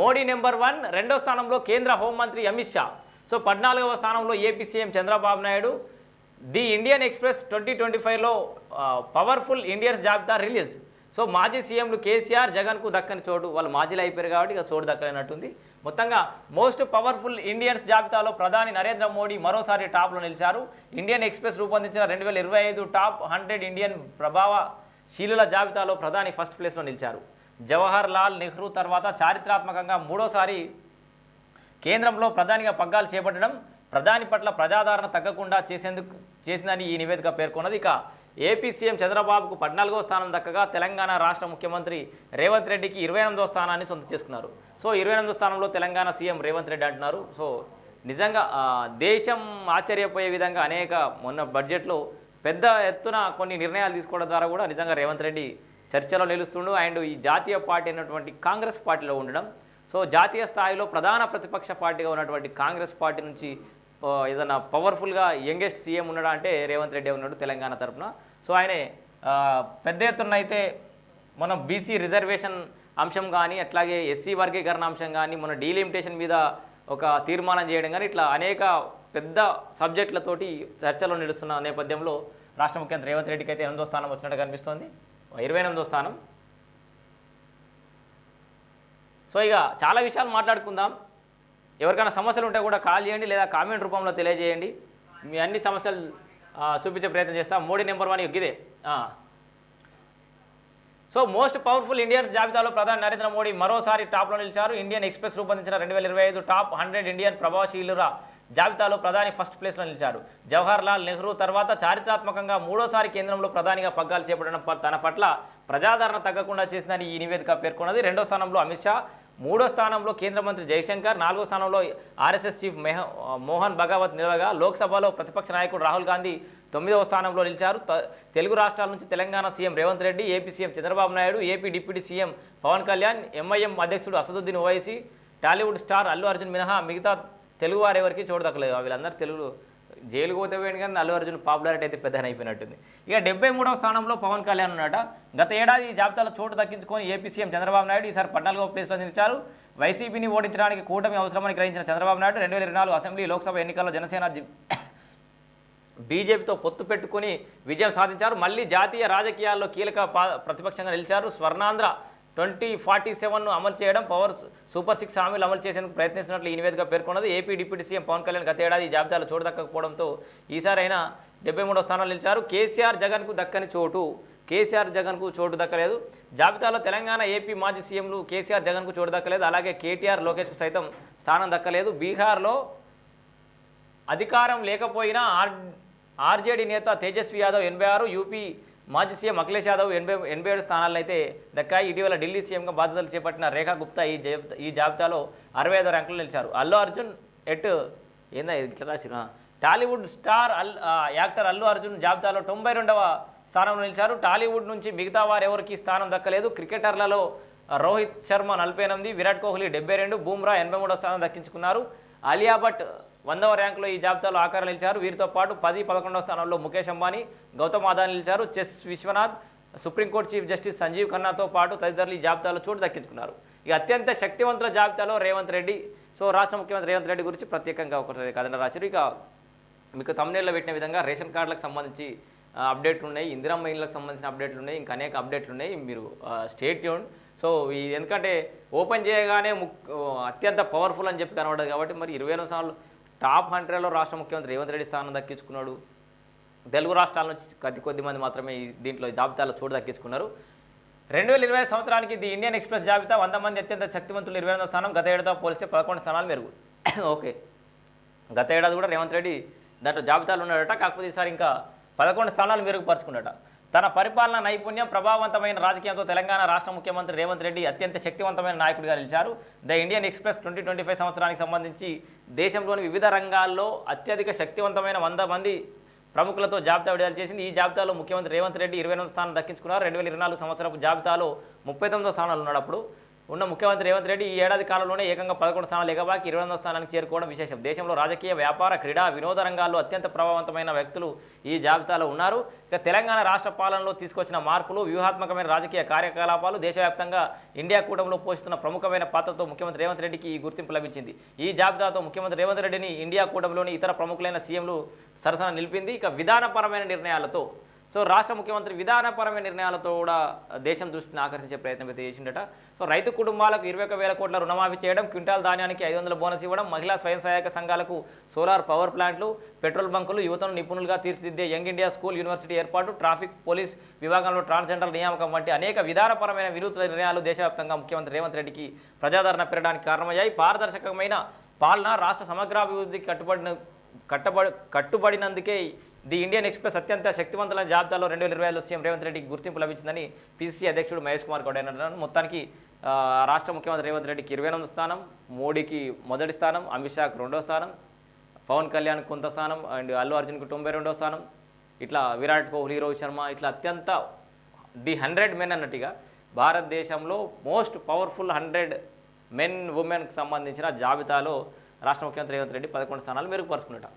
Modi number one రెండో స్థానంలో కేంద్ర హోంమంత్రి అమిత్ షా. సో పద్నాలుగవ స్థానంలో AP CM Chandrababu Naidu. The Indian Express twenty twenty ఫైవ్లో పవర్ఫుల్ ఇండియన్స్ జాబితా రిలీజ్. సో మాజీ సీఎంలు కేసీఆర్ జగన్కు దక్కని చోటు. వాళ్ళు మాజీలు అయిపోయారు కాబట్టి ఇక చోటు దక్కలేనట్టుంది. మొత్తంగా మోస్ట్ పవర్ఫుల్ ఇండియన్స్ జాబితాలో ప్రధాని నరేంద్ర మోడీ మరోసారి టాప్లో నిలిచారు. ఇండియన్ ఎక్స్ప్రెస్ రూపొందించిన రెండు వేల ఇరవై ఐదు టాప్ హండ్రెడ్ ఇండియన్ ప్రభావశీలుల జాబితాలో ప్రధాని ఫస్ట్ ప్లేస్లో నిలిచారు. జవహర్ లాల్ నెహ్రూ తర్వాత చారిత్రాత్మకంగా మూడోసారి కేంద్రంలో ప్రధానిగా పగ్గాలు చేపట్టడం ప్రధాని పట్ల ప్రజాదరణ తగ్గకుండా చేసేందుకు చేసిందని ఈ నివేదిక పేర్కొన్నది. ఇక ఏపీ సీఎం చంద్రబాబుకు పద్నాలుగో స్థానం దక్కగా తెలంగాణ రాష్ట్ర ముఖ్యమంత్రి రేవంత్ రెడ్డికి ఇరవై ఎనిమిదో స్థానాన్ని సొంత చేసుకున్నారు. సో ఇరవై ఎనిమిదో స్థానంలో తెలంగాణ సీఎం రేవంత్ రెడ్డి అంటున్నారు. సో నిజంగా దేశం ఆశ్చర్యపోయే విధంగా అనేక మొన్న బడ్జెట్లో పెద్ద ఎత్తున కొన్ని నిర్ణయాలు తీసుకోవడం ద్వారా కూడా నిజంగా రేవంత్ రెడ్డి చర్చలో నిలుస్తుండు. అండ్ ఈ జాతీయ పార్టీ అయినటువంటి కాంగ్రెస్ పార్టీలో ఉండడం. సో జాతీయ స్థాయిలో ప్రధాన ప్రతిపక్ష పార్టీగా ఉన్నటువంటి కాంగ్రెస్ పార్టీ నుంచి ఏదైనా పవర్ఫుల్గా యంగెస్ట్ సీఎం ఉన్నాడా అంటే రేవంత్ రెడ్డి ఉన్నాడు తెలంగాణ తరఫున సో ఆయనే పెద్ద ఎత్తున అయితే మనం బీసీ రిజర్వేషన్ అంశం కానీ అట్లాగే ఎస్సీ వర్గీకరణ అంశం కానీ మన డీలిమిటేషన్ మీద ఒక తీర్మానం చేయడం కానీ ఇట్లా అనేక పెద్ద సబ్జెక్టులతోటి చర్చలో నిలుస్తున్న నేపథ్యంలో రాష్ట్ర ముఖ్యమంత్రి రేవంత్ రెడ్డికి అయితే ఎనిమిదో స్థానం వచ్చినట్టు కనిపిస్తోంది ఇరవై ఎనిమిదో స్థానం. సో ఇక చాలా విషయాలు మాట్లాడుకుందాం. ఎవరికైనా సమస్యలు ఉంటే కూడా కాల్ చేయండి లేదా కామెంట్ రూపంలో తెలియజేయండి. మీ అన్ని సమస్యలు చూపించే ప్రయత్నం చేస్తాం. మోడీ నెంబర్ వన్ ఎగ్గిదే సో మోస్ట్ పవర్ఫుల్ ఇండియన్స్ జాబితాలో ప్రధాని నరేంద్ర మోడీ మరోసారి టాప్లో నిలిచారు. ఇండియన్ ఎక్స్ప్రెస్ రూపొందించిన రెండు వేల ఇరవై ఐదు టాప్ హండ్రెడ్ ఇండియన్ ప్రభావశీలురా జాబితాలో ప్రధాని ఫస్ట్ ప్లేస్లో నిలిచారు జవహర్ లాల్ నెహ్రూ తర్వాత చారిత్రాత్మకంగా మూడోసారి కేంద్రంలో ప్రధానిగా పగ్గాలు చేపట్టడం తన పట్ల ప్రజాదరణ తగ్గకుండా చేసిందని ఈ నివేదిక పేర్కొన్నది. రెండో స్థానంలో అమిత్ షా మూడో స్థానంలో కేంద్ర మంత్రి జయశంకర్ నాలుగో స్థానంలో ఆర్ఎస్ఎస్ చీఫ్ మెహ మోహన్ భగవత్ నిలవగా లోక్సభలో ప్రతిపక్ష నాయకుడు రాహుల్ గాంధీ తొమ్మిదవ స్థానంలో నిలిచారు. తెలుగు రాష్ట్రాల నుంచి Telangana CM Revanth Reddy AP CM Chandrababu Naidu AP deputy CM Pawan Kalyan MIM అధ్యక్షుడు అసదుద్దీన్ ఓవైసీ టాలీవుడ్ స్టార్ అల్లు అర్జున్ మినహా మిగతా తెలుగు వారు ఎవరికి చోటు దక్కలేదు. వీళ్ళందరూ తెలుగు జైలుకు పోతే పోయింది కానీ అల్లు అర్జున్ పాపులారిటీ అయితే పెద్ద అయిపోయినట్టుంది. ఇక డెబ్బై మూడవ స్థానంలో పవన్ కళ్యాణ్ ఉన్నట గత ఏడాది ఈ జాబితాలో చోటు దక్కించుకొని ఏపీ సీఎం చంద్రబాబు నాయుడు ఈసారి పద్నాలుగో ప్లేస్లో నిలిచారు. వైసీపీని ఓడించడానికి కూటమి అవసరమని గ్రహించిన చంద్రబాబు నాయుడు రెండు వేల ఇరవై నాలుగు అసెంబ్లీ లోక్సభ ఎన్నికల్లో జనసేన బీజేపీతో పొత్తు పెట్టుకుని విజయం సాధించారు. మళ్ళీ జాతీయ రాజకీయాల్లో కీలక ప్రతిపక్షంగా నిలిచారు స్వర్ణాంధ్ర ట్వంటీ ఫార్టీ సెవెన్ను అమలు చేయడం పవర్ సూపర్ సిక్స్ హామీలు అమలు చేసేందుకు ప్రయత్నిస్తున్నట్లు ఈ నివేదిక పేర్కొన్నది. AP deputy CM Pawan Kalyan గత ఏడాది జాబితాలో చోటు దక్కకపోవడంతో ఈసారి అయినా డెబ్బై మూడో స్థానాలు నిలిచారు. కేసీఆర్ జగన్కు దక్కని చోటు. కేసీఆర్ జగన్కు చోటు దక్కలేదు. జాబితాలో తెలంగాణ ఏపీ మాజీ సీఎంలు కేసీఆర్ జగన్కు చోటు దక్కలేదు. అలాగే కేటీఆర్ లోకేష్కు సైతం స్థానం దక్కలేదు. బీహార్లో అధికారం లేకపోయినా ఆర్ ఆర్జేడీ నేత తేజస్వి యాదవ్ ఎనభై ఆరు యూపీ మాజీ సీఎం అఖిలేష్ యాదవ్ ఎనభై ఎనభై ఏడు స్థానాలను అయితే దక్కాయి. ఇటీవల ఢిల్లీ సీఎంగా బాధ్యతలు చేపట్టిన రేఖా గుప్తా ఈ ఈ జాబితాలో అరవై ఐదు ర్యాంకులు నిలిచారు. అల్లు అర్జున్ ఎట్? ఏందా ఇట్లా రాసిన? టాలీవుడ్ స్టార్ అల్ యాక్టర్ అల్లు అర్జున్ జాబితాలో తొంభై రెండవ స్థానంలో నిలిచారు. టాలీవుడ్ నుంచి మిగతా వారు ఎవరికి స్థానం దక్కలేదు. క్రికెటర్లలో రోహిత్ శర్మ నలభై ఎనిమిది విరాట్ కోహ్లీ డెబ్బై రెండు బూమ్రా ఎనభై మూడో స్థానం దక్కించుకున్నారు. అలియా భట్ వందవ ర్యాంకులో ఈ జాబితాలో ఆకారం నిలిచారు. వీరితో పాటు పది పదకొండవ స్థానంలో ముఖేష్ అంబానీ గౌతమ్ అదాని నిలిచారు. Chess Vishwanath supreme court chief justice Sanjiv ఖన్నాతో పాటు తదితరులు ఈ జాబితాలో చోటు దక్కించుకున్నారు. ఇక అత్యంత శక్తివంతుల జాబితాలో రేవంత్ రెడ్డి. సో రాష్ట్ర ముఖ్యమంత్రి రేవంత్ రెడ్డి గురించి ప్రత్యేకంగా ఒకటి కథన రాశారు. ఇక మీకు తమ్నేల్లో పెట్టిన విధంగా రేషన్ కార్డులకు సంబంధించి అప్డేట్లు ఉన్నాయి. ఇందిరమ్మ ఇళ్ళకి సంబంధించిన అప్డేట్లు ఉన్నాయి. ఇంకా అనేక అప్డేట్లు ఉన్నాయి. మీరు స్టేట్ ట్యూన్ సో ఇది ఎందుకంటే ఓపెన్ చేయగానే ముక్ అత్యంత పవర్ఫుల్ అని చెప్పి కనబడదు కాబట్టి మరి ఇరవై ఎనిమిది సార్లు టాప్ హండ్రెడ్లో రాష్ట్ర ముఖ్యమంత్రి రేవంత్ రెడ్డి స్థానం దక్కించుకున్నాడు. తెలుగు రాష్ట్రాల నుంచి కొద్ది కొద్ది మంది మాత్రమే దీంట్లో జాబితాలో చోటు దక్కించుకున్నారు. రెండు వేల ఇరవై సంవత్సరానికి ది ఇండియన్ ఎక్స్ప్రెస్ జాబితా వంద మంది అత్యంత శక్తివంతులు ఇరవై ఎనిమిదో స్థానం గత ఏడాదితో పోలిస్తే పదకొండు స్థానాలు మెరుగు. ఓకే. గత ఏడాది కూడా రేవంత్ రెడ్డి దాంట్లో జాబితాలు ఉన్నాడట కాకపోతే ఈసారి ఇంకా పదకొండు స్థానాలు మెరుగుపరుచుకున్నాడట. తన పరిపాలన నైపుణ్యం ప్రభావవంతమైన రాజకీయంతో తెలంగాణ రాష్ట్ర ముఖ్యమంత్రి రేవంత్ రెడ్డి అత్యంత శక్తివంతమైన నాయకుడిగా నిలిచారు. The Indian Express twenty twenty five సంవత్సరానికి సంబంధించి దేశంలోని వివిధ రంగాల్లో అత్యధిక శక్తివంతమైన వంద మంది ప్రముఖులతో జాబితా విడుదల చేసింది. ఈ జాబితాలో ముఖ్యమంత్రి రేవంత్ రెడ్డి ఇరవై ఎనిమిది స్థానం దక్కించుకున్నారు. రెండు వేల ఇరవై నాలుగు సంవత్సరపు జాబితాలో ముప్పై తొమ్మిదో స్థానాలు ఉన్నాడు అప్పుడు. ఉన్న ముఖ్యమంత్రి రేవంత్ రెడ్డి ఈ ఏడాది కాలంలోనే ఏకంగా పదకొండు స్థానాలు ఎగబాకి ఇరవై ఎనిమిదో స్థానానికి చేరుకోవడం విశేషం. దేశంలో రాజకీయ వ్యాపార క్రీడా వినోద రంగాల్లో అత్యంత ప్రభావవంతమైన వ్యక్తులు ఈ జాబితాలో ఉన్నారు. ఇక తెలంగాణ రాష్ట్ర పాలనలో తీసుకొచ్చిన మార్పులు వ్యూహాత్మకమైన రాజకీయ కార్యకలాపాలు దేశవ్యాప్తంగా ఇండియా కూటమిలో పోషిస్తున్న ప్రముఖమైన పాత్రతో ముఖ్యమంత్రి రేవంత్ రెడ్డికి ఈ గుర్తింపు లభించింది. ఈ జాబితాతో ముఖ్యమంత్రి రేవంత్ రెడ్డిని ఇండియా కూటమిలోని ఇతర ప్రముఖులైన సీఎంలు సరసన నిలిపింది. ఇక విధానపరమైన నిర్ణయాలతో సో రాష్ట్ర ముఖ్యమంత్రి విధానపరమైన నిర్ణయాలతో కూడా దేశం దృష్టిని ఆకర్షించే ప్రయత్నం అయితే చేసిండట. సో రైతు కుటుంబాలకు ఇరవై ఒక వేల కోట్ల రుణమాఫీ చేయడం క్వింటాల్ ధాన్యానికి ఐదు వందల బోనస్ ఇవ్వడం మహిళా స్వయం సహాయక సంఘాలకు సోలార్ పవర్ ప్లాంట్లు పెట్రోల్ బంకులు యువతను నిపుణులుగా తీర్చిదిద్దే యంగ్ ఇండియా స్కూల్ యూనివర్సిటీ ఏర్పాటు ట్రాఫిక్ పోలీస్ విభాగంలో ట్రాన్స్జెండర్ నియామకం వంటి అనేక విధానపరమైన వినూత్న నిర్ణయాలు దేశవ్యాప్తంగా ముఖ్యమంత్రి రేవంత్ రెడ్డికి ప్రజాదరణ పెరగడానికి కారణమయ్యాయి. పారదర్శకమైన పాలన రాష్ట్ర సమగ్రాభివృద్ధికి కట్టుబడిన కట్టబడి కట్టుబడినందుకే ది ఇండియన్ ఎక్స్ప్రెస్ అత్యంత శక్తివంతుల జాబితాలో రెండు వేల ఇరవై ఐదులో సీఎం రేవంత్ రెడ్డికి గుర్తింపు లభించిందని పిసిసి అధ్యక్షుడు మహేష్ కుమార్ గౌడ్ అన్నారు. మొత్తానికి రాష్ట్ర ముఖ్యమంత్రి రేవంత్ రెడ్డికి ఇరవై ఎనిమిది స్థానం మోడీకి మొదటి స్థానం అమిత్ షాకు రెండో స్థానం పవన్ కళ్యాణ్ కొంత స్థానం అండ్ అల్లు అర్జున్ తొంభై రెండో స్థానం. ఇట్లా విరాట్ కోహ్లీ రోహిత్ శర్మ ఇట్లా అత్యంత ది హండ్రెడ్ మెన్ అన్నట్టుగా భారతదేశంలో మోస్ట్ పవర్ఫుల్ హండ్రెడ్ మెన్ ఉమెన్కి సంబంధించిన జాబితాలో రాష్ట్ర ముఖ్యమంత్రి రేవంత్ రెడ్డి పదకొండు స్థానాలు మెరుగుపరుచుకున్నట.